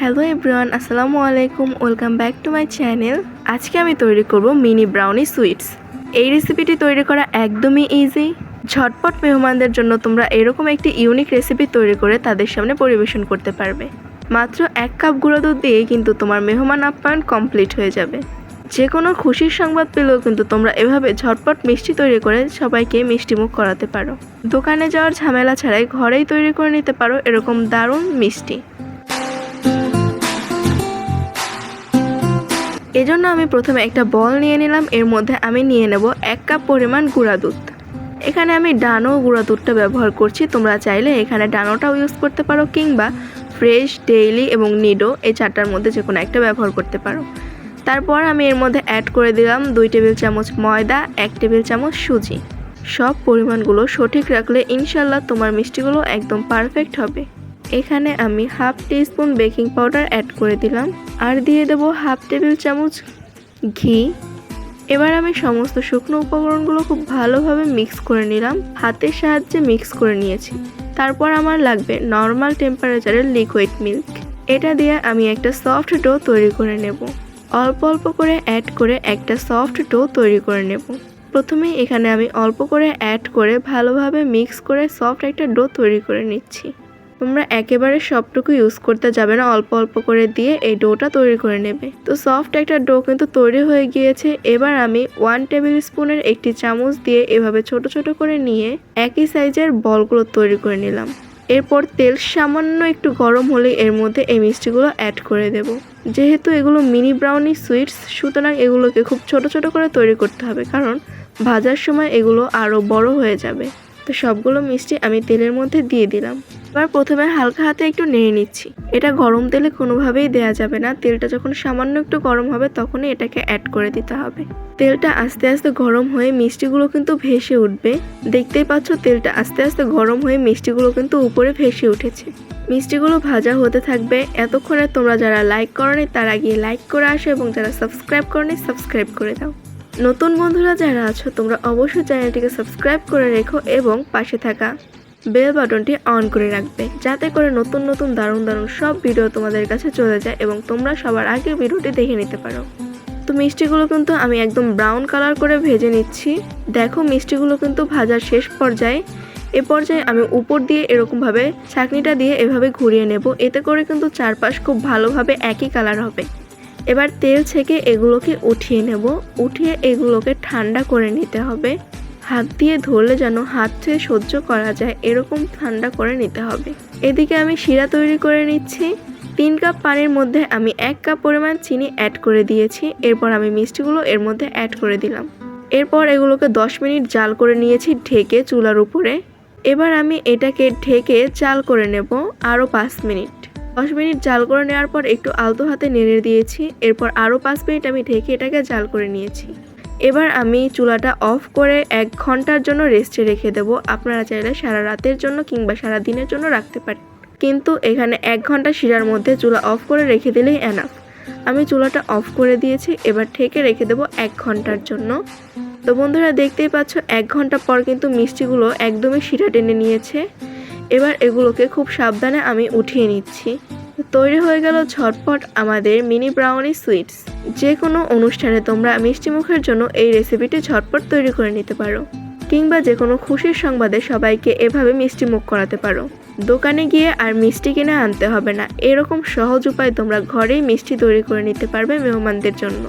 Hello everyone, আসসালামু আলাইকুম, welcome back to my channel. আজকে আমি তৈরি করব মিনি ব্রাউনি সুইটস। এই রেসিপিটি তৈরি করা একদমই ইজি ঝটপট মেহমানদের জন্য তোমরা এরকম একটি ইউনিক রেসিপি তৈরি করে তাদের সামনে পরিবেশন করতে পারবে। মাত্র এক কাপ গুঁড়ো দুধ দিয়ে কিন্তু তোমার মেহমান আপ্যায়ন কমপ্লিট হয়ে যাবে। যে কোনো খুশির সংবাদ পেলেও কিন্তু তোমরা এভাবে ঝটপট মিষ্টি তৈরি করে সবাইকে মিষ্টিমুখ করাতে পারো। দোকানে যাওয়ার ঝামেলা ছাড়াই ঘরেই তৈরি করে নিতে পারো এরকম দারুণ মিষ্টি। এজন্য আমি প্রথমে একটা বল নিয়ে নিলাম, এর মধ্যে আমি নিয়ে নেব এক কাপ পরিমাণ গুঁড়া দুধ। এখানে আমি ডানো গুঁড়া দুধটা ব্যবহার করছি, তোমরা চাইলে এখানে ডানোটাও ইউজ করতে পারো, কিংবা ফ্রেশ, ডেইলি এবং নিডো এই চারটার মধ্যে যে কোনো একটা ব্যবহার করতে পারো। তারপর আমি এর মধ্যে অ্যাড করে দিলাম দুই টেবিল চামচ ময়দা, এক টেবিল চামচ সুজি। সব পরিমাণগুলো সঠিক রাখলে ইনশাল্লাহ তোমার মিষ্টিগুলো একদম পারফেক্ট হবে। এখানে আমি half teaspoon baking powder add করে দিলাম। আর দিয়ে দেবো হাফ টেবিল চামচ ঘি। এবার আমি সমস্ত শুকনো উপকরণগুলো খুব ভালোভাবে মিক্স করে নিলাম। হাতের সাহায্যে মিক্স করে নিয়েছি। তারপর আমার লাগবে নর্মাল টেম্পারেচারের লিকুইড মিল্ক। এটা দিয়ে আমি একটা সফট ডো তৈরি করে নেব। অল্প অল্প করে অ্যাড করে একটা সফট ডো তৈরি করে নেব। প্রথমে এখানে আমি অল্প করে অ্যাড করে ভালোভাবে মিক্স করে সফট একটা ডো তৈরি করে নিচ্ছি। তোমরা একেবারে সবটুকু ইউজ করতে যাবে না, অল্প অল্প করে দিয়ে এই ডোটা তৈরি করে নেবে। তো সফট একটা ডো কিন্তু তৈরি হয়ে গিয়েছে। এবার আমি ওয়ান টেবিল স্পুনের একটি চামচ দিয়ে এভাবে ছোট ছোট করে নিয়ে একই সাইজের বলগুলো তৈরি করে নিলাম। এরপর তেল সামান্য একটু গরম হলে এর মধ্যে এই মিষ্টিগুলো অ্যাড করে দেব। যেহেতু এগুলো মিনি ব্রাউনি সুইটস সুতরাং এগুলোকে খুব ছোট ছোট করে তৈরি করতে হবে, কারণ ভাজার সময় এগুলো আরও বড় হয়ে যাবে। তো সবগুলো মিষ্টি আমি তেলের মধ্যে দিয়ে দিলাম। এবার প্রথমে হালকা হাতে একটু নেড়ে নিচ্ছি। এটা গরম তেলে কোনোভাবেই দেয়া যাবে না। তেলটা যখন সামান্য একটু গরম হবে, তখনই এটাকে অ্যাড করে দিতে হবে। তেলটা আস্তে আস্তে গরম হয়ে মিষ্টিগুলো কিন্তু ভেসে উঠবে। দেখতেই পাচ্ছ তেলটা আস্তে আস্তে গরম হয়ে মিষ্টিগুলো কিন্তু উপরে ভেসে উঠেছে। মিষ্টিগুলো ভাজা হতে থাকবে। এতক্ষণে তোমরা যারা লাইক করনি, তারা গিয়ে লাইক করে আসো এবং যারা সাবস্ক্রাইব করনি সাবস্ক্রাইব করে দাও। নতুন বন্ধুরা যারা আছো, তোমরা অবশ্যই চ্যানেলটিকে সাবস্ক্রাইব করে রেখো এবং পাশে থাকা বেল বাটনটি অন করে রাখবে, যাতে করে নতুন নতুন দারুণ দারুণ সব ভিডিও তোমাদের কাছে চলে যায় এবং তোমরা সবার আগে ভিডিওটি দেখে নিতে পারো। তো মিষ্টিগুলো কিন্তু আমি একদম ব্রাউন কালার করে ভেজে নিচ্ছি। দেখো, মিষ্টিগুলো কিন্তু ভাজার শেষ পর্যায়ে, এ পর্যায়ে আমি উপর দিয়ে এরকমভাবে ছাঁকনিটা দিয়ে এভাবে ঘুরিয়ে নেব। এতে করে কিন্তু চারপাশ খুব ভালোভাবে একই কালার হবে। এবার তেল ছেঁকে এগুলোকে উঠিয়ে নেব। উঠিয়ে এগুলোকে ঠান্ডা করে নিতে হবে। হাত দিয়ে ধরলে যেন হাত ছুঁয়ে সহ্য করা যায়, এরকম ঠান্ডা করে নিতে হবে। এদিকে আমি শিরা তৈরি করে নিচ্ছি। তিন কাপ পানির মধ্যে আমি এক কাপ পরিমাণ চিনি অ্যাড করে দিয়েছি। এরপর আমি মিষ্টিগুলো এর মধ্যে অ্যাড করে দিলাম। এরপর এগুলোকে দশ মিনিট জাল করে নিয়েছি ঢেকে চুলার উপরে। এবার আমি এটাকে ঢেকে চাল করে নেব আরও পাঁচ মিনিট। দশ মিনিট জাল করে নেওয়ার পর একটু আলতো হাতে নেড়ে দিয়েছি, এরপর আরও পাঁচ মিনিট আমি ঢেকে এটাকে জাল করে নিয়েছি। এবার আমি চুলাটা অফ করে এক ঘণ্টার জন্য রেস্টে রেখে দেব। আপনারা চাইলে সারা রাতের জন্য কিংবা সারা দিনের জন্য রাখতে পারেন। কিন্তু এখানে এক ঘণ্টা শিরার মধ্যে চুলা অফ করে রেখে দিলেই এনাফ আমি চুলাটা অফ করে দিয়েছি, এবার ঠেকে রেখে দেবো এক ঘণ্টার জন্য। তো বন্ধুরা, দেখতেই পাচ্ছ, এক ঘণ্টা পর কিন্তু মিষ্টিগুলো একদমই শিরা টেনে নিয়েছে। এবার এগুলোকে খুব সাবধানে আমি উঠিয়ে নিচ্ছি। তৈরি হয়ে গেল ঝটপট আমাদের মিনি ব্রাউনি সুইটস। যে কোনো অনুষ্ঠানে তোমরা মিষ্টি মুখের জন্য এই রেসিপিটি ঝটপট তৈরি করে নিতে পারো। কিংবা যে কোনো খুশির সংবাদে সবাইকে এভাবে মিষ্টি মুখ করাতে পারো। দোকানে গিয়ে আর মিষ্টি কিনে আনতে হবে না। এরকম সহজ উপায় তোমরা ঘরেই মিষ্টি তৈরি করে নিতে পারবে মেহমানদের জন্য।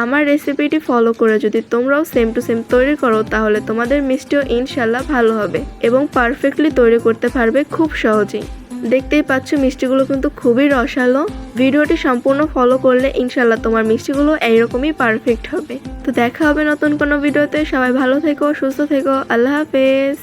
আমার রেসিপিটি ফলো করে যদি তোমরাও সেম টু সেম তৈরি করো, তাহলে তোমাদের মিষ্টিও ইনশাল্লাহ ভালো হবে এবং পারফেক্টলি তৈরি করতে পারবে খুব সহজেই। দেখতেই পাচ্ছ, মিষ্টিগুলো কিন্তু খুবই রসালো। ভিডিওটি সম্পূর্ণ ফলো করলে ইনশাল্লাহ তোমার মিষ্টিগুলো এইরকমই পারফেক্ট হবে। তো দেখা হবে নতুন কোনো ভিডিওতে। সবাই ভালো থেকো, সুস্থ থেকো। আল্লাহ হাফেজ।